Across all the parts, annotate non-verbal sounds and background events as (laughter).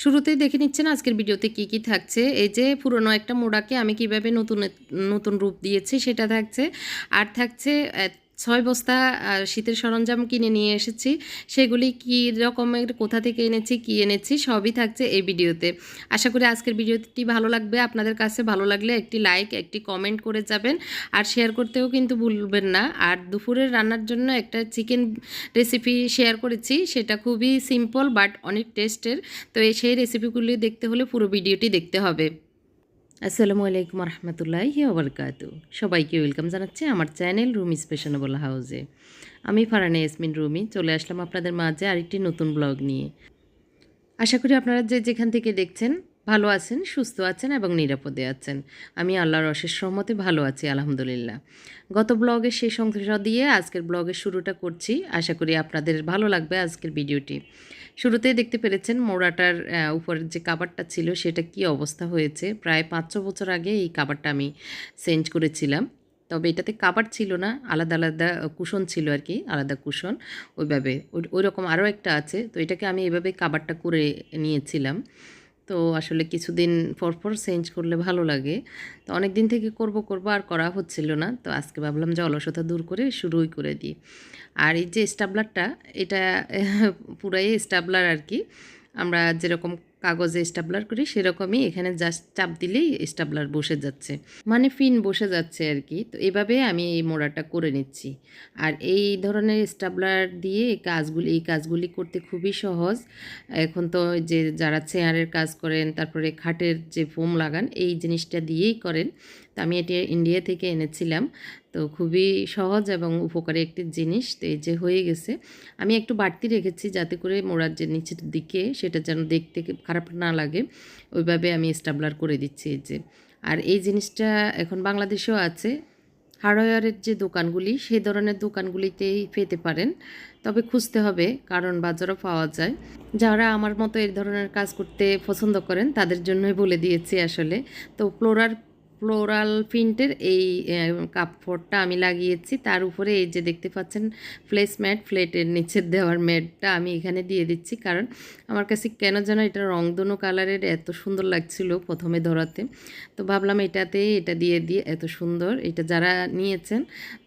শুরুতেই দেখে নিচ্ছেন আজকের ভিডিওতে কি কি থাকছে। এই যে পুরনো একটা মোড়াকে আমি কীভাবে নতুন নতুন রূপ দিয়েছি সেটা থাকছে। আর থাকছে ছয় বস্তা শীতের সরঞ্জাম কিনে নিয়ে এসেছি। সেগুলি কী রকমের, কোথা থেকে এনেছি, কি এনেছি, সবই থাকছে এই ভিডিওতে। আশা করি আজকের ভিডিওটি ভালো লাগবে। আপনাদের কাছে ভালো লাগলে একটি লাইক একটি কমেন্ট করে যাবেন। আর শেয়ার করতেও কিন্তু ভুলবেন না। আর দুপুরের রান্নার জন্য একটা চিকেন রেসিপি শেয়ার করেছি। সেটা খুবই সিম্পল বাট অনেক টেস্টের তো সেই রেসিপিগুলি দেখতে হলে পুরো ভিডিওটি দেখতে হবে। আসসালামু আলাইকুম রহমতুল্লাহি ওবরকাতু সবাইকে ওয়েলকাম জানাচ্ছি আমার চ্যানেল রুমি স্পেশনেবল হাউসে আমি ফারানে ইয়াসমিন রুমি, চলে আসলাম আপনাদের মাঝে আরেকটি নতুন ব্লগ নিয়ে। আশা করি আপনারা যে যেখান থেকে দেখছেন, ভালো আছেন, সুস্থ আছেন এবং নিরাপদে আছেন। আমি আল্লাহর অশেষ সহমতে ভালো আছি, আলহামদুলিল্লাহ। গত ব্লগের শেষ অংশ দিয়ে আজকের ব্লগের শুরুটা করছি। আশা করি আপনাদের ভালো লাগবে আজকের ভিডিওটি। শুরুতেই দেখতে পেরেছেন মোড়াটার উপরের যে কাবারটা ছিল সেটা কি অবস্থা হয়েছে। প্রায় পাঁচ ছ বছর আগে এই কাবারটা আমি চেঞ্জ করেছিলাম। তবে এটাতে কাবার ছিল না, আলাদা আলাদা কুশন ছিল আর কি, আলাদা কুশন। ওইভাবে, ওই- রকম আরও একটা আছে। তো এটাকে আমি এভাবে কাবারটা করে নিয়েছিলাম। তো আসলে কিছুদিন পর পর চেঞ্জ করলে ভালো লাগে। তো অনেক দিন থেকে করব করব আর করা হচ্ছিল না। তো আজকে ভাবলাম যে অলসতা দূর করে শুরুই করে দিই। আর এই যে স্টাবলারটা, এটা, (laughs) পুরাই স্টাবলার আর কি। আমরা যেরকম কাগজে স্টাবলার করি, সেরকমই এখানে জাস্ট চাপ দিলেই স্টাবলার বসে যাচ্ছে। মানে ফিন বসে যাচ্ছে আর কি। তো এভাবে আমি এই মোড়াটা করে নিচ্ছি। আর এই ধরনের স্টাবলার দিয়ে কাজগুলি, এই কাজগুলি করতে খুবই সহজ। এখন তো যে যারা চেয়ারের কাজ করেন, তারপরে খাটের যে ফোম লাগান, এই জিনিসটা দিয়েই করেন। আমি এটি ইন্ডিয়া থেকে এনেছিলাম। তো খুবই সহজ এবং উপকারী একটি জিনিস। তো এই যে হয়ে গেছে। আমি একটু বাড়তি রেখেছি যাতে করে মোড়ার যে নিচের দিকে সেটা যেন দেখতে খারাপ না লাগে, ওইভাবে আমি স্টাবলার করে দিচ্ছি এই যে। আর এই জিনিসটা এখন বাংলাদেশেও আছে। হার্ডওয়্যারের যে দোকানগুলি সেই ধরনের দোকানগুলিতেই পেতে পারেন। তবে খুঁজতে হবে, কারণ বাজারও পাওয়া যায়। যারা আমার মতো এই ধরনের কাজ করতে পছন্দ করেন, তাদের জন্যই বলে দিয়েছি আসলে। তো ফ্লোরার ফ্লোরাল প্রিন্টের এই কাপড়টা আমি লাগিয়েছি। তার উপরে এই যে দেখতে পাচ্ছেন, ফ্লেস ম্যাট, ফ্লেটের নিচের দেওয়ার ম্যাটটা আমি এখানে দিয়ে দিচ্ছি। কারণ আমার কাছে কেন যেন এটা রংধনু কালারের এত সুন্দর লাগছিল প্রথমে ধরাতে। তো ভাবলাম এটাতে এটা দিয়ে দিয়ে এত সুন্দর। এটা যারা নিয়েছেন,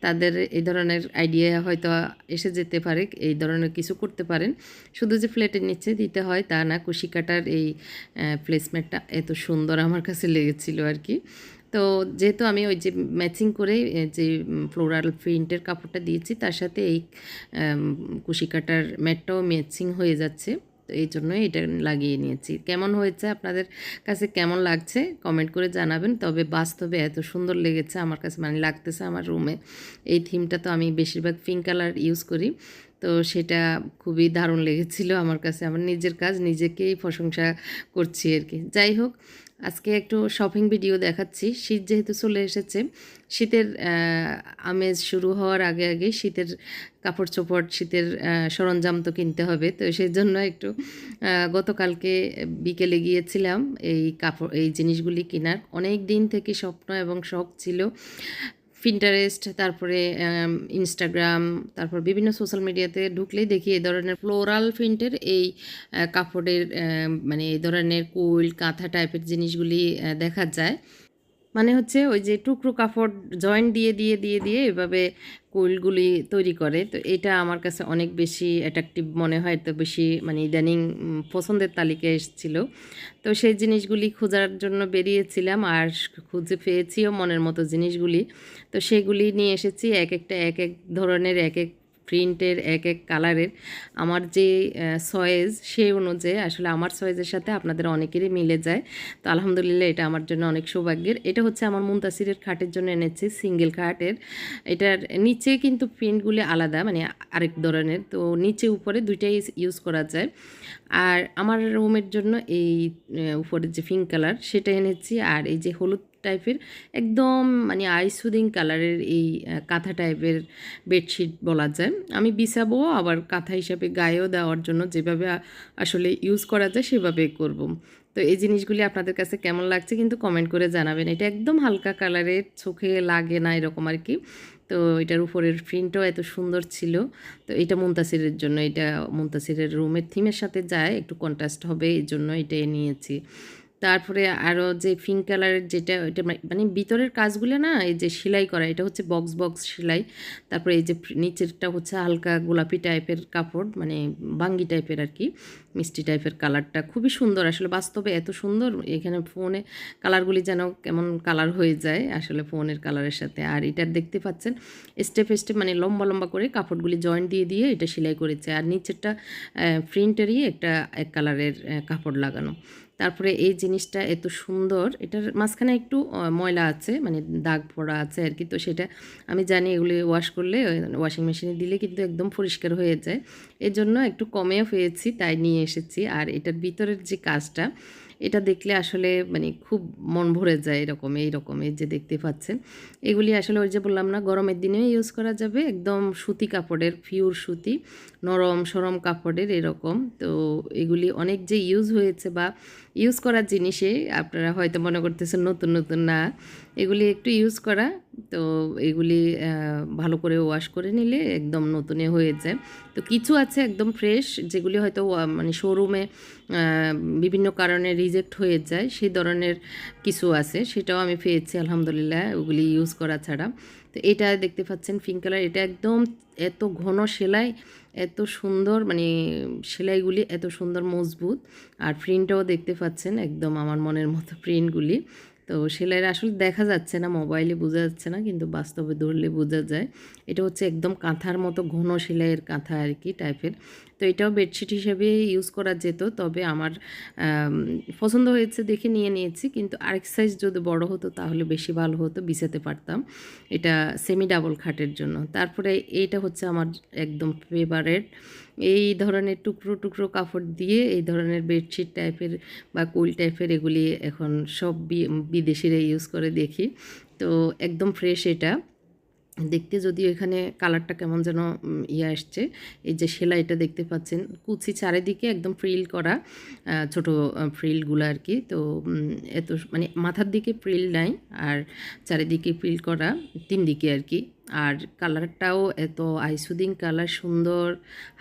তাদের এই ধরনের আইডিয়া হয়তো এসে যেতে পারে, এই ধরনের কিছু করতে পারেন। শুধু যে ফ্লেটের নিচে দিতে হয় তা না, কুশি কাটার এই প্লেসমেন্টটা এত সুন্দর আমার কাছে লেগেছিল আর কি। তো যেহেতু আমি ওই যে ম্যাচিং করে যে ফ্লোরাল প্রিন্টের কাপড়টা দিয়েছি, তার সাথে এই কুশি কাটার ম্যাটটাও ম্যাচিং হয়ে যাচ্ছে। তো এই জন্যই এটা লাগিয়ে নিয়েছি। কেমন হয়েছে, আপনাদের কাছে কেমন লাগছে কমেন্ট করে জানাবেন। তবে বাস্তবে এত সুন্দর লেগেছে আমার কাছে মানে লাগতেছে আমার রুমে এই থিমটা তো আমি বেশিরভাগ পিঙ্ক কালার ইউজ করি। তো সেটা খুবই দারুণ লেগেছিল আমার কাছে। আমার নিজের কাজ, নিজেকেই প্রশংসা করছি আর কি। যাই হোক আজকে একটু শপিং ভিডিও দেখাচ্ছি। শীত যেহেতু চলে এসেছে, শীতের আমেজ শুরু হওয়ার আগে আগে শীতের কাপড় চোপড়, শীতের সরঞ্জাম তো কিনতে হবে। তো সেই জন্য একটু গতকালকে বিকেলে গিয়েছিলাম এই কাপড়, এই জিনিসগুলি কেনার। অনেক দিন থেকে স্বপ্ন এবং শখ ছিল পিন্টারেস্ট তারপরে ইনস্টাগ্রাম তারপর বিভিন্ন সোশ্যাল মিডিয়াতে ঢুকলেই দেখি এই ধরনের ফ্লোরাল প্রিন্টের এই কাপড়ের মানে এই ধরনের কুইল কাঁথা টাইপের জিনিসগুলি দেখা যায়। মানে হচ্ছে ওই যে টুকরো কাপড় জয়েন্ট দিয়ে দিয়ে দিয়ে দিয়ে এভাবে কুইলগুলি তৈরি করে। তো এটা আমার কাছে অনেক বেশি অ্যাট্রাকটিভ মনে হয় তো বেশি মানে ইদানিং পছন্দের তালিকায় এসেছিল। তো সেই জিনিসগুলি খোঁজার জন্য বেরিয়েছিলাম আর খুঁজে পেয়েছিও মনের মতো জিনিসগুলি। তো সেগুলি নিয়ে এসেছি, এক একটা, এক এক ধরনের, এক এক প্রিন্টের এক এক কালারের। আমার যে সয়েজ সেই অনুযায়ী আসলে আমার সয়েজের সাথে আপনাদের অনেকেরই মিলে যায়। তো আলহামদুলিল্লাহ এটা আমার জন্য অনেক সৌভাগ্যের। এটা হচ্ছে আমার মুন্তাসিরের খাটের জন্য এনেছি সিঙ্গেল খাটের। এটার নিচে কিন্তু প্রিন্টগুলি আলাদা মানে আরেক ধরনের। তো নিচে উপরে দুইটাই ইউজ করা যায়। আর আমার রুমের জন্য এই উপরের যে পিঙ্ক কালার সেটা এনেছি। আর এই যে হলুদ টাইপের একদম মানে আই সুদিং কালারের এই কাঁথা টাইপের বেডশিট বলা যায়। আমি বিছাবো, আবার কাঁথা হিসাবে গায়েও দেওয়ার জন্য যেভাবে আসলে ইউজ করা যায় সেভাবে করব। তো এই জিনিসগুলি আপনাদের কাছে কেমন লাগছে কিন্তু কমেন্ট করে জানাবেন। এটা একদম হালকা কালারের চোখে লাগে না এরকম আর কি। তো তো এটার উপরের প্রিন্টও এত সুন্দর ছিল। তো এটা মুন্তাসিরের জন্য, এটা মুন্তাসিরের রুমের থিমের সাথে যায়, একটু কন্ট্রাস্ট হবে, এই জন্য এটাই নিয়েছি। তারপরে আরও যে পিঙ্ক কালারের যেটা, ওইটা মানে ভিতরের কাজগুলো না, এই যে সেলাই করা, এটা হচ্ছে বক্স বক্স সেলাই। তারপরে এই যে নিচেরটা হচ্ছে হালকা গোলাপি টাইপের কাপড় মানে বাঙ্গি টাইপের আর কি মিষ্টি টাইপের কালারটা খুবই সুন্দর, আসলে বাস্তবে এত সুন্দর, এখানে ফোনে কালারগুলি যেন কেমন কালার হয়ে যায়, আসলে ফোনের কালারের সাথে। আর এটার দেখতে পাচ্ছেন স্টেপ স্টেপ মানে লম্বা লম্বা করে কাপড়গুলি জয়েন্ট দিয়ে দিয়ে এটা সেলাই করেছে। আর নিচেরটা প্রিন্টেরই একটা এক কালারের কাপড় লাগানো। তারপরে এই জিনিসটা এত সুন্দর, এটার মাঝখানে একটু ময়লা আছে মানে দাগ পড়া আছে আর কি, তো সেটা আমি জানি এগুলি ওয়াশ করলে ওয়াশিং মেশিনে দিলে কিন্তু একদম পরিষ্কার হয়ে যায়। এর জন্য একটু কমেও পেয়েছি, তাই নিয়ে এসেছি। আর এটার ভিতরের যে কাজটা এটা দেখলে আসলে মানে খুব মন ভরে যায় এরকম, এইরকম রকমের যে দেখতে পাচ্ছেন। এগুলি আসলে ওই যে বললাম না, গরমের দিনেও ইউজ করা যাবে। একদম সুতি কাপড়ের ফিউর সুতি, নরম সরম কাপড়ের এরকম। তো এগুলি অনেক যে ইউজ হয়েছে বা ইউজ করার জিনিসে আপনারা হয়তো মনে করতেছেন নতুন নতুন না। এগুলি একটু ইউজ করা। তো এগুলি ভালো করে ওয়াশ করে নিলে একদম নতুনে হয়ে যায়। তো কিছু আছে একদম ফ্রেশ যেগুলি হয়তো মানে শোরুমে বিভিন্ন কারণে রিজেক্ট হয়ে যায়, সেই ধরনের কিছু আছে, সেটাও আমি পেয়েছি, আলহামদুলিল্লাহ, ওগুলি ইউজ করা ছাড়া। তো এটা দেখতে পাচ্ছেন পিঙ্ক কালার এটা একদম এত ঘন সেলাই, এত সুন্দর মানে সেলাইগুলি এত সুন্দর মজবুত। আর প্রিন্টটাও দেখতে পাচ্ছেন, একদম আমার মনের মতো প্রিন্টগুলি তো সেলাইয়ের আসলে দেখা যাচ্ছে না, মোবাইলে বোঝা যাচ্ছে না, কিন্তু বাস্তবে ধরলে বোঝা যায়। এটা হচ্ছে একদম কাঁথার মতো ঘন সেলাইয়ের কাঁথা আর কি টাইপের। তো এটাও বেডশিট হিসেবে ইউজ করা যেত, তবে আমার পছন্দ হয়েছে দেখে নিয়ে নিয়েছি, কিন্তু আরেক সাইজ যদি বড় হতো তাহলে বেশি ভালো হতো, বিছাতে পারতাম। এটা সেমি ডাবল খাটের জন্য। তারপরে এইটা হচ্ছে আমার একদম ফেভারেট এই ধরনের টুকরো টুকরো কাপড় দিয়ে এই ধরনের বেডশিট টাইপের বা কুল টাইপের এগুলি এখন সব বিদেশিরা ইউজ করে দেখি। তো একদম ফ্রেশ এটা। দেখতে যদিও এখানে কালারটা কেমন যেন ইয়ে আসছে। এই যে সেলাইটা দেখতে পাচ্ছেন, কুচি চারিদিকে একদম ফ্রিল করা ছোট ফ্রিলগুলো আর কি। তো এত মানে মাথার দিকে ফ্রিল নাই, আর চারিদিকে ফ্রিল করা তিন দিকে আর কি। আর কালারটাও এত আইসুদিং কালার, সুন্দর,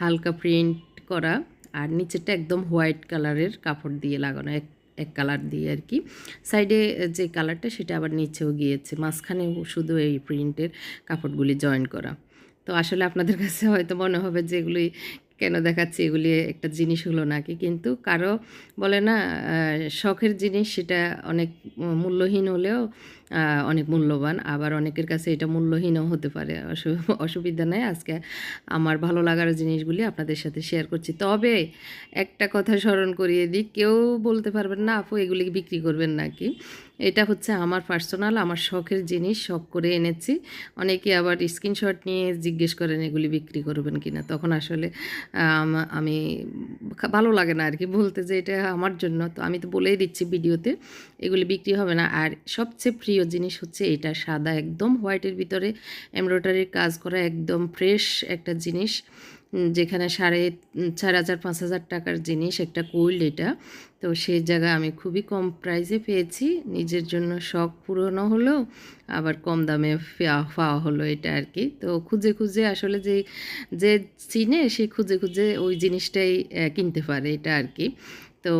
হালকা প্রিন্ট করা, আর নিচেরটা একদম হোয়াইট কালারের কাপড় দিয়ে লাগানো এক কালার দিয়ে আর কি। সাইডে যে কালারটা সেটা আবার নিচেও গিয়েছে মাঝখানে শুধু এই প্রিন্টের কাপড়গুলি জয়েন করা। তো আসলে আপনাদের কাছে হয়তো মনে হবে যে এগুলি কেন দেখাচ্ছি, এগুলি একটা জিনিস হলো নাকি? কিন্তু কারও বলে না শখের জিনিস সেটা অনেক মূল্যহীন হলেও অনেক মূল্যবান। আবার অনেকের কাছে এটা মূল্যহীনও হতে পারে। অসু- অসুবিধা নেই আজকে। আমার ভালো লাগার জিনিসগুলি আপনাদের সাথে শেয়ার করছি। তবে একটা কথা স্মরণ করিয়ে দিই, কেউ বলতে পারবেন না, আপু, এগুলি বিক্রি করবেন নাকি? এটা হচ্ছে আমার পার্সোনাল আমার শখের জিনিস, শখ করে এনেছি। অনেকে আবার স্ক্রিনশট নিয়ে জিজ্ঞেস করেন, এগুলি বিক্রি করবেন কিনা? তখন আসলে, আমি ভালো লাগে না আর কি বলতে যে এটা আমার জন্য। তো আমি তো বলেই দিচ্ছি ভিডিওতে, এগুলি বিক্রি হবে না। আর সবচেয়ে প্রিয় জিনিস হচ্ছে এটা, সাদা একদম হোয়াইটের ভিতরে এমব্রয়ডারির কাজ করা একদম ফ্রেশ একটা জিনিস যেখানে সাড়ে চার হাজার, পাঁচ হাজার টাকার জিনিস, একটা কোল্ড এটা। তো সেই জায়গায় আমি খুবই কম প্রাইসে পেয়েছি, নিজের জন্য শখ পূরণও হলো, আবার কম দামে পাওয়া হলো এটা আর কি তো খুঁজে খুঁজে আসলে যে যে চিনে সে খুঁজে খুঁজে ওই জিনিসটাই কিনতে পারে এটা আর কি তো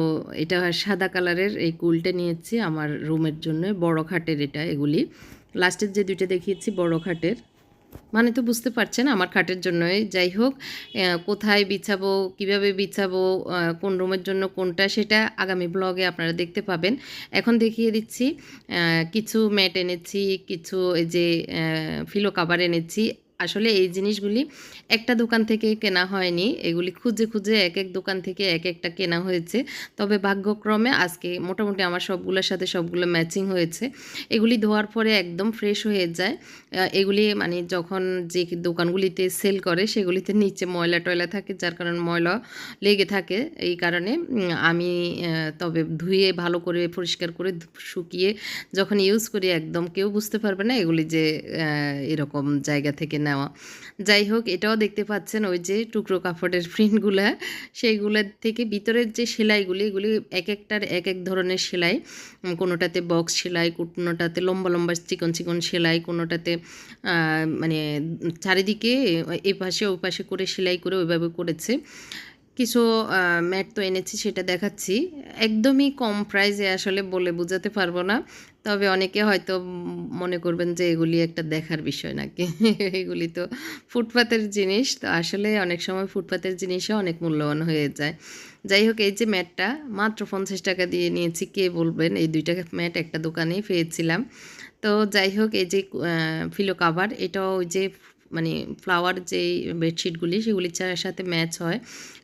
এটা সাদা কালারের এই কুলটা নিয়েছি আমার রুমের জন্য, বড় খাটের এটা এগুলি। লাস্টের যে দুইটা দেখিয়েছি, বড় খাটের। মানে তো বুঝতে পারছেন আমার খাটের জন্যই। যাই হোক কোথায় বিছাবো, কীভাবে বিছাবো কোন রুমের জন্য কোনটা সেটা আগামী ব্লগে আপনারা দেখতে পাবেন। এখন দেখিয়ে দিচ্ছি কিছু ম্যাট এনেছি, কিছু এই যে ফিলো কাভার এনেছি। আসলে এই জিনিসগুলি একটা দোকান থেকে কেনা হয়নি। এগুলি খুঁজে খুঁজে এক এক দোকান থেকে এক একটা কেনা হয়েছে। তবে ভাগ্যক্রমে আজকে মোটামুটি আমার সবগুলোর সাথে সবগুলো ম্যাচিং হয়েছে। এগুলি ধোয়ার পরে একদম ফ্রেশ হয়ে যায়। এগুলি মানে যখন যে দোকানগুলিতে সেল করে সেগুলিতে নিচে ময়লা টয়লা থাকে, যার কারণে ময়লা লেগে থাকে। এই কারণে আমি তবে ধুয়ে ভালো করে পরিষ্কার করে শুকিয়ে যখন ইউজ করি, একদম কেউ বুঝতে পারবে না এগুলি যে এরকম জায়গা থেকে নেওয়া নেওয়া। যাই হোক, এটাও দেখতে পাচ্ছেন ওই যে টুকরো কাপড়ের প্রিন্টগুলা। সেইগুলোর থেকে ভিতরের যে সেলাইগুলি, এগুলি এক একটার এক এক ধরনের সেলাই। কোনোটাতে বক্স সেলাই, কোনোটাতে লম্বা লম্বা চিকন চিকন সেলাই, কোনোটাতে মানে চারিদিকে এই পাশে ওই পাশে করে সেলাই করে ওইভাবে করেছে। কিছু ম্যাট তো এনেছি, সেটা দেখাচ্ছি। একদমই কম প্রাইসে আসলে বলে বোঝাতে পারব না। তবে অনেকে হয়তো মনে করবেন যে এগুলি একটা দেখার বিষয় নাকি? (laughs) এগুলি তো ফুটপাতের জিনিস। তো আসলে অনেক সময় ফুটপাতের জিনিসও অনেক মূল্যবান হয়ে যায়। যাই হোক, এই যে ম্যাটটা, মাত্র পঞ্চাশ টাকা দিয়ে নিয়েছি। কে বলবেন? এই দুইটা ম্যাট একটা দোকানেই পেয়েছিলাম। তো যাই হোক, এই যে ফিলো কাভার এটাও ওই যে মানে ফ্লাওয়ার যে বেডশিটগুলি সেগুলির চা- সাথে ম্যাচ হয়।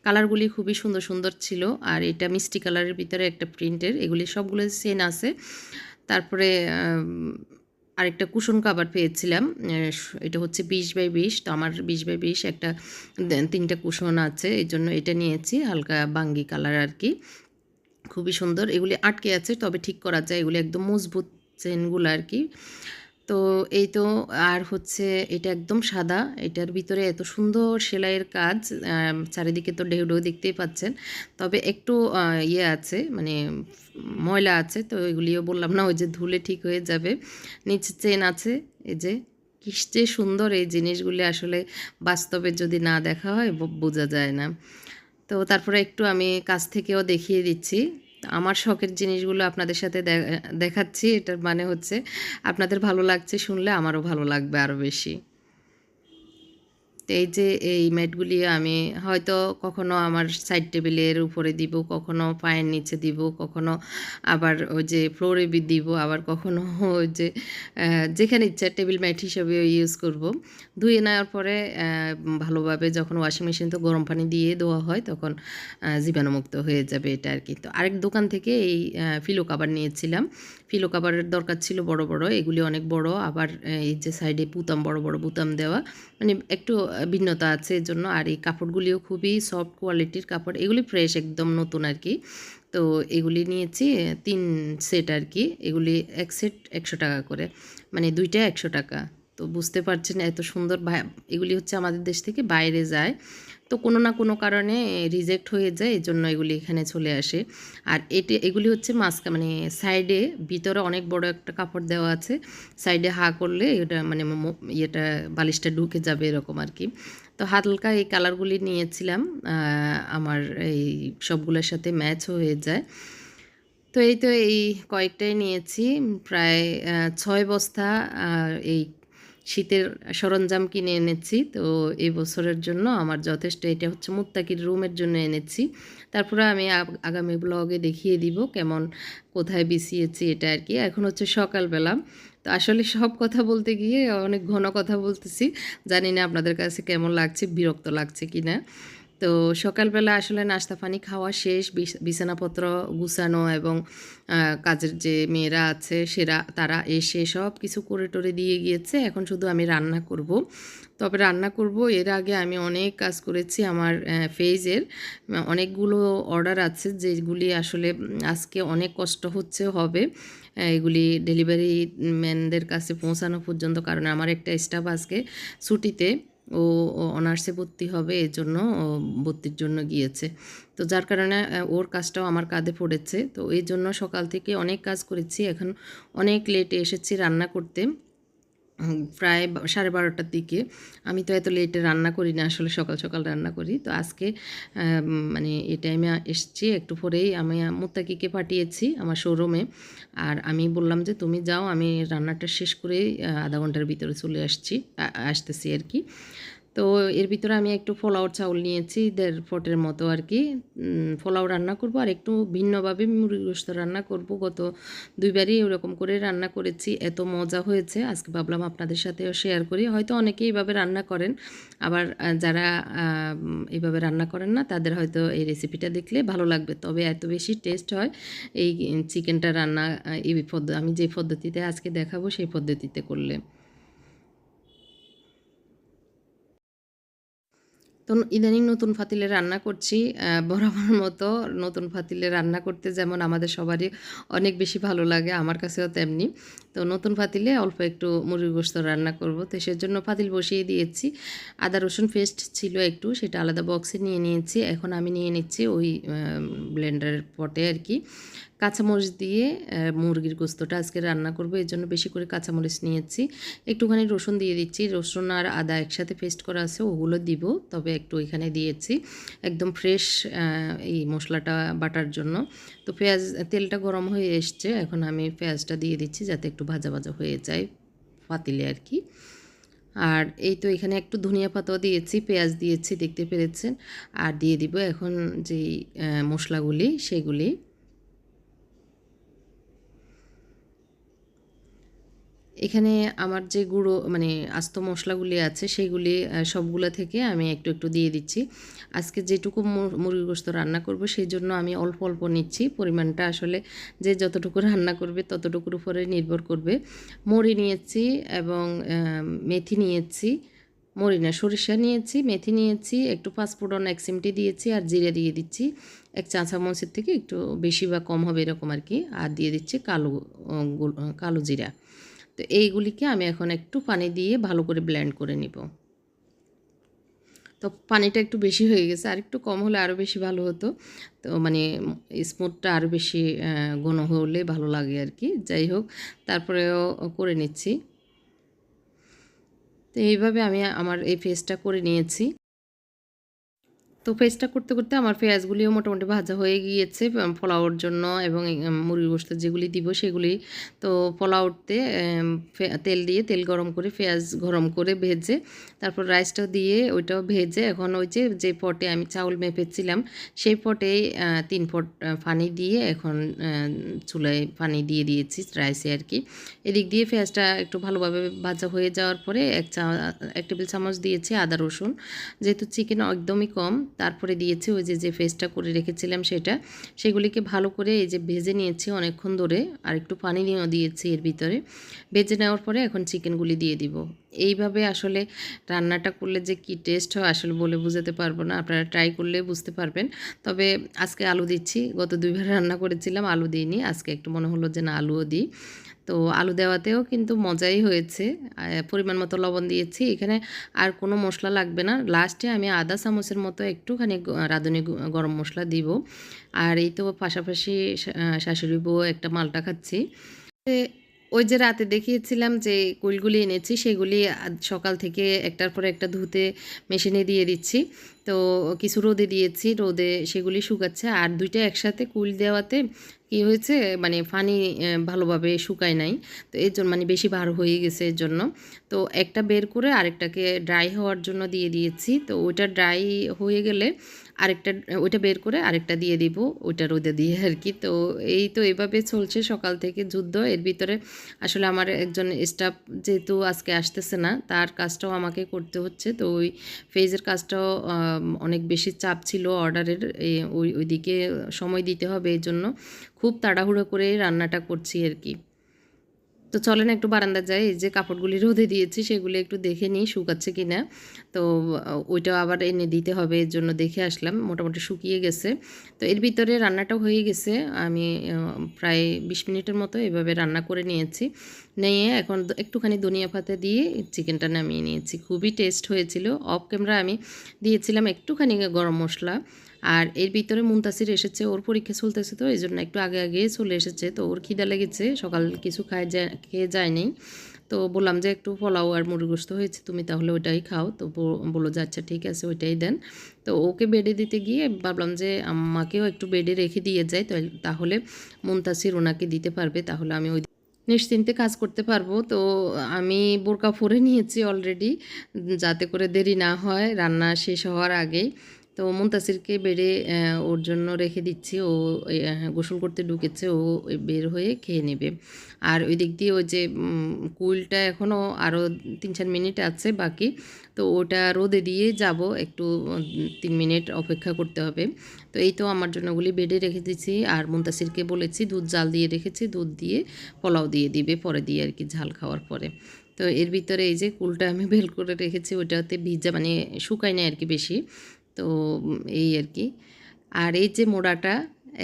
কালারগুলি খুবই সুন্দর সুন্দর ছিল। আর এটা মিষ্টি কালারের ভিতরে একটা প্রিন্টের এগুলি সবগুলো সেন আছে। তারপরে আরেকটা কুশন কাভার পেয়েছিলাম এটা হচ্ছে বিশ বাই বিশ, তো আমার বিশ বাই বিশ একটা তিনটা কুশন আছে, এই জন্য এটা নিয়েছি, হালকা বাঙ্গি কালার আর কি। খুবই সুন্দর, এগুলি আটকে আছে, তবে ঠিক করা যায়, এগুলি একদম মজবুত চেনগুলো আর কি। তো এই তো আর হচ্ছে এটা একদম সাদা। এটার ভিতরে এত সুন্দর সেলাইয়ের কাজ চারিদিকে তো ঢেউ ঢেউ দেখতেই পাচ্ছেন। তবে একটু ইয়ে আছে মানে ময়লা আছে, তো এগুলিও বললাম না, ওই যে ধুলে ঠিক হয়ে যাবে। নিচে চেন আছে, এই যে কি যে সুন্দর এই জিনিসগুলি আসলে বাস্তবে যদি না দেখা হয় বোঝা যায় না। তো তারপরে একটু আমি কাছ থেকেও দেখিয়ে দিচ্ছি। আমার শখের জিনিসগুলো আপনাদের সাথে দেখাচ্ছি। এটার মানে হচ্ছে, আপনাদের ভালো লাগছে শুনলে আমারও ভালো লাগবে আরও বেশি। তো এই যে এই ম্যাটগুলি আমি হয়তো কখনো আমার সাইড টেবিলের উপরে দিব, কখনো পায়ের নিচে দিব, কখনো আবার ওই যে ফ্লোরে দিব, আবার কখনো ওই যে যেখানে ইচ্ছা টেবিল ম্যাট হিসেবে ইউজ করব। ধুয়ে নেওয়ার পরে ভালোভাবে যখন ওয়াশিং মেশিন তো গরম পানি দিয়ে দেওয়া হয় তখন জীবাণুমুক্ত হয়ে যাবে এটা আর কি তো আরেক দোকান থেকে এই ফিলো কাবার নিয়েছিলাম। ফিলো কাবারের দরকার ছিল বড় বড়, এগুলি অনেক বড়, আবার এই যে সাইডে বুতাম বড় বড় বুতাম দেওয়া মানে একটু ভিন্নতা আছে এর জন্য আর এই কাপড়গুলিও খুবই সফট কোয়ালিটির কাপড়। এগুলি ফ্রেশ একদম নতুন আর কি তো এগুলি নিয়েছি, তিন সেট আর কি এগুলি এক সেট একশো টাকা করে। মানে দুইটা একশো টাকা। তো বুঝতে পারছেন এত সুন্দর এগুলি হচ্ছে আমাদের দেশ থেকে বাইরে যায়। তো কোনো না কোনো কারণে রিজেক্ট হয়ে যায় এই জন্য এগুলি এখানে চলে আসে। আর এটি, এগুলি হচ্ছে মাস্কা মানে সাইডে ভিতরে অনেক বড় একটা কাপড় দেওয়া আছে সাইডে হা করলে এটা মানে ইয়েটা বালিশটা ঢুকে যাবে এরকম আর কি। তো হালকা এই কালারগুলি নিয়েছিলাম আমার এই সবগুলোর সাথে ম্যাচও হয়ে যায়। তো এই তো এই কয়েকটাই নিয়েছি, প্রায় ছয় বস্তা এই শীতের সরঞ্জাম কিনে এনেছি। তো এই বছরের জন্য আমার যথেষ্ট, এটা হচ্ছে মুত্তাকির রুমের জন্য এনেছি। তারপরে আমি আগামী ব্লগে দেখিয়ে দিব কেমন, কোথায় বিছিয়েছি এটা আর কি। এখন হচ্ছে সকালবেলা। তো আসলে সব কথা বলতে গিয়ে অনেক ঘন কথা বলতেছি। জানি না আপনাদের কাছে কেমন লাগছে, বিরক্ত লাগছে কি না তো সকালবেলা আসলে নাস্তা পানি খাওয়া শেষ, বিছ- বিছানাপত্র গুছানো এবং কাজের যে মেয়েরা আছে সেরা, তারা এসে সব কিছু করে টরে দিয়ে গিয়েছে। এখন শুধু আমি রান্না করব। তবে রান্না করব, এর আগে আমি অনেক কাজ করেছি আমার ফেজের। অনেকগুলো অর্ডার আছে যেগুলি আসলে, আজকে অনেক কষ্ট হচ্ছে, হবে। এগুলি ডেলিভারি ম্যানদের কাছে পৌঁছানো পর্যন্ত, কারণ আমার একটা স্টাফ আজকে ছুটিতে ও অনার্সে ভর্তি হবে, এর জন্য ভর্তির জন্য গিয়েছে। তো যার কারণে ওর কাজটাও আমার কাঁধে পড়েছে। তো এই জন্য সকাল থেকে অনেক কাজ করেছি। এখন অনেক লেটে এসেছি রান্না করতে। প্রায় সাড়ে বারোটার দিকে। আমি তো এত লেটে রান্না করি না, আসলে সকাল সকাল রান্না করি। তো আজকে মানে এ টাইমে এসছি, একটু পরেই আমি মুত্তাকিকে পাঠিয়েছি আমার শোরুমে আর আমি বললাম যে, তুমি যাও, আমি রান্নাটা শেষ করে আধা ঘণ্টার ভিতরে চলে আসছি আসতেছি আর কি। তো এর ভিতরে আমি একটু পোলাওর চাউল নিয়েছি দেড় ফটের মতো আর কি উম, রান্না করব আর একটু ভিন্নভাবে মুরগি গোস্ত রান্না করব। গত দুইবারই এরকম করে রান্না করেছি এত মজা হয়েছে। আজকে ভাবলাম আপনাদের সাথেও শেয়ার করি। হয়তো অনেকেই এইভাবে রান্না করেন আবার যারা এইভাবে রান্না করেন না তাদের হয়তো এই রেসিপিটা দেখলে ভালো লাগবে। তবে এত বেশি টেস্ট হয় এই চিকেনটা রান্না এই পদ্ধতি আমি যে পদ্ধতিতে আজকে দেখাবো সেই পদ্ধতিতে করলে। তো ইদানিং নতুন ফাতিলে রান্না করছি বরাবর মতো নতুন ফাতিলে রান্না করতে যেমন আমাদের সবারই অনেক বেশি ভালো লাগে, আমার কাছেও তেমনি। তো নতুন ফাতিলে অল্প একটু মুরগির গোস্ত রান্না করব। তো সেজন্য ফাতিল বসিয়ে দিয়েছি। আদা, রসুন পেস্ট ছিল একটু, সেটা আলাদা বক্সে নিয়ে নিয়েছি। এখন আমি নিয়ে নিচ্ছি ওই ব্লেন্ডারের পটে আর কি। কাঁচামরিচ দিয়ে মুরগির গোস্তটা আজকে রান্না করব, এর জন্য বেশি করে কাঁচামরিচ নিয়েছি। একটুখানি রসুন দিয়ে দিচ্ছি, রসুন আর আদা একসাথে পেস্ট করা আছে, ওগুলো দিব, তবে একটু এখানে দিয়েছি। একদম ফ্রেশ এই মশলাটা বাটার জন্য। তো পেঁয়াজ, তেলটা গরম হয়ে এসছে, এখন আমি পেঁয়াজটা দিয়ে দিচ্ছি যাতে একটু ভাজা ভাজা হয়ে যায় পাতিলে আর কি। আর এই তো এখানে একটু ধনিয়া পাতাও দিয়েছি, পেঁয়াজ দিয়েছি, দেখতে পেরেছেন। আর দিয়ে দিব এখন যেই মশলাগুলি, সেগুলি। এখানে আমার যে গুঁড়ো মানে আস্ত মশলাগুলি আছে আহ, সবগুলো থেকে আমি একটু একটু দিয়ে দিচ্ছি। আজকে যেটুকু মু- মুরগির গোস্ত রান্না করব সেই জন্য আমি অল্প অল্প নিচ্ছি। পরিমাণটা আসলে যে যতটুকু রান্না করবে ততটুকুর উপরে নির্ভর করবে। মরি নিয়েছি এবং মেথি নিয়েছি মরি না সরিষা নিয়েছি মেথি নিয়েছি একটু পাঁচফোড়ন এক সিমটি দিয়েছি আর জিরে দিয়ে দিচ্ছি। এক চা চামচের থেকে একটু বেশি বা কম হবে এরকম আর কি। আর দিয়ে দিচ্ছি কালো কালো জিরা। তো এইগুলিকে আমি এখন একটু পানি দিয়ে ভালো করে ব্লেন্ড করে নিব। তো পানিটা একটু বেশি হয়ে গেছে, আর একটু কম হলে আরও বেশি ভালো হতো। তো মানে স্মুথটা আরও বেশি ঘন হলে ভালো লাগে আর কি যাই হোক, তারপরেও করে নিচ্ছি। তো এইভাবে আমি আমার এই ফেসটা করে নিয়েছি। তো পেস্টটা করতে করতে আমার পেঁয়াজগুলিও মোটামুটি ভাজা হয়ে গিয়েছে পোলাওর জন্য এবং মুরগির গোস্ত যেগুলি দিব সেগুলি। তো পোলাওতে তেল দিয়ে তেল গরম করে পেঁয়াজ গরম করে ভেজে তারপর রাইসটা দিয়ে ওইটাও ভেজে এখন ওই যে যে পটে আমি চাউল মেপেছিলাম সেই আহ, তিন পট পানি দিয়ে এখন চুলায় পানি দিয়ে দিয়েছি রাইসে আর কি। এদিক দিয়ে পেঁয়াজটা একটু ভালোভাবে ভাজা হয়ে যাওয়ার পরে এক চা এক টেবিল চামচ দিয়েছি আদা রসুন। যেহেতু চিকেন একদমই কম তারপরে দিয়েছি ওই যে যে ফেসটা করে রেখেছিলাম সেটা, সেগুলিকে ভালো করে এই যে ভেজে নিয়েছি অনেকক্ষণ ধরে, আর একটু পানি নিয়েও দিয়েছি এর ভিতরে। ভেজে নেওয়ার পরে এখন চিকেনগুলি দিয়ে দিব। এইভাবে আসলে রান্নাটা করলে যে কি টেস্ট হয় আসলে বলে বোঝাতে পারব না। আপনারা ট্রাই করলে বুঝতে পারবেন। তবে আজকে আলু দিচ্ছি। গত দুইবার রান্না করেছিলাম, আলু দিইনি। আজকে একটু মনে হলো যে না, আলুও দিই। তো আলু দেওয়াতেও কিন্তু মজাই হয়েছে। পরিমাণ মতো লবণ দিয়েছি। এখানে আর কোনো মশলা লাগবে না। লাস্টে আমি আদা চামচের মতো একটুখানি রাঁধুনি গরম মশলা দিব। আর এই তো পাশাপাশি শাশুড়ি বউ একটা মালটা খাচ্ছি। ওই যে রাতে দেখিয়েছিলাম যে কুলগুলি এনেছি, সেগুলি সকাল থেকে একটার পর একটা ধুতে মেশিনে দিয়ে দিচ্ছি। তো কিছু রোদে দিয়েছি, রোদে সেগুলি শুকাচ্ছে। আর দুইটা একসাথে কুল দেওয়াতে কি হয়েছে? মানে ফানি ভালোভাবে শুকায় নাই। তো এর জন্য মানে বেশি ভার হয়ে গেছে এর জন্য। তো একটা বের করে আরেকটাকে ড্রাই হওয়ার জন্য দিয়ে দিয়েছি। তো ওইটা ড্রাই হয়ে গেলে আরেকটা, ওইটা বের করে আরেকটা দিয়ে দিব। ওইটা রোদে দিয়ে আর কি। তো এই তো এভাবে চলছে সকাল থেকে যুদ্ধ। এর ভিতরে আসলে আমার একজন স্টাফ যেহেতু আজকে আসতেছে না, তার কাজটাও আমাকে করতে হচ্ছে। তো ওই ফেজের কাজটাও অনেক বেশি চাপ ছিল অর্ডারের ওই, ওইদিকে সময় দিতে হবে এই জন্য। খুব তাড়াহুড়ো করে রান্নাটা করছি আর কি। তো চলেন একটু বারান্দা যাই এই যে কাপড়গুলি রোদে দিয়েছি সেগুলি একটু দেখে নিই শুকাচ্ছে কি না তো আহ, ওইটাও আবার এনে দিতে হবে এর জন্য দেখে আসলাম মোটামুটি শুকিয়ে গেছে। তো এর ভিতরে রান্নাটাও হয়ে গেছে আমি প্রায় বিশ মিনিটের মতো এভাবে রান্না করে নিয়েছি। নিয়ে এখন একটুখানি ধনিয়া পাতা দিয়ে চিকেনটা নামিয়ে নিয়েছি। খুবই টেস্ট হয়েছিল অফ ক্যামেরা আমি দিয়েছিলাম একটুখানি গরম মশলা। আর এর ভিতরে মুনতাসির এসেছে, ওর পরীক্ষা চলতেছে তো এই জন্য একটু আগে আগে চলে এসেছে। তো ওর খিদা লেগেছে, সকাল কিছু খায় যায়, খেয়ে যায়নি তো বললাম যে একটু পোলাও আর মুরগোস্ত হয়েছে, তুমি তাহলে ওইটাই খাও। তো বলো যে আচ্ছা ঠিক আছে, ওইটাই দেন। তো ওকে বেডে দিতে গিয়ে ভাবলাম যে আমাকেও একটু বেডে রেখে দিয়ে যাই তাহলে মুনতাসির ওনাকে দিতে পারবে, তাহলে আমি ওই নিশ্চিন্তে কাজ করতে পারব। তো আমি বোরকা পরে নিয়েছি অলরেডি, যাতে করে দেরি না হয়, রান্না শেষ হওয়ার আগেই। তো মুন্তাসিরকে বেড়ে ওর জন্য রেখে দিচ্ছি। ও এই, গোসল করতে ঢুকেছে। ও বের হয়ে খেয়ে নেবে। আর ওই দিক দিয়ে ওই যে উম, কুইলটা এখনও আরও তিন চার মিনিট আছে বাকি। তো ওটা রোদে দিয়ে যাব। একটু তিন মিনিট অপেক্ষা করতে হবে। তো এই তো আমার জন্য ওগুলি বেডে রেখে দিয়েছি। আর মুন্তাসিরকে বলেছি দুধ জাল দিয়ে রেখেছি। দুধ দিয়ে পোলাও দিয়ে দিবে। পরে দিয়ে আর কি ঝাল খাওয়ার পরে। তো এর ভিতরে এই যে কুলটা আমি বেল করে রেখেছি ওইটাতে ভিজা মানে শুকায় না আর কি বেশি। তো এই আর কি। আর এই যে মোড়াটা,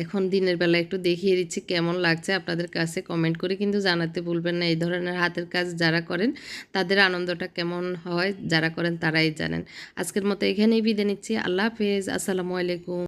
এখন দিনের বেলা একটু দেখিয়ে দিচ্ছি কেমন লাগছে আপনাদের কাছে কমেন্ট করে কিন্তু জানাতে ভুলবেন না। এই ধরনের হাতের কাজ যারা করেন, তাদের আনন্দটা কেমন হয়, যারা করেন তারাই জানেন। আজকের মতো এখানেই বিদায় নিচ্ছি। আল্লাহ হাফেজ। আসসালামু আলাইকুম।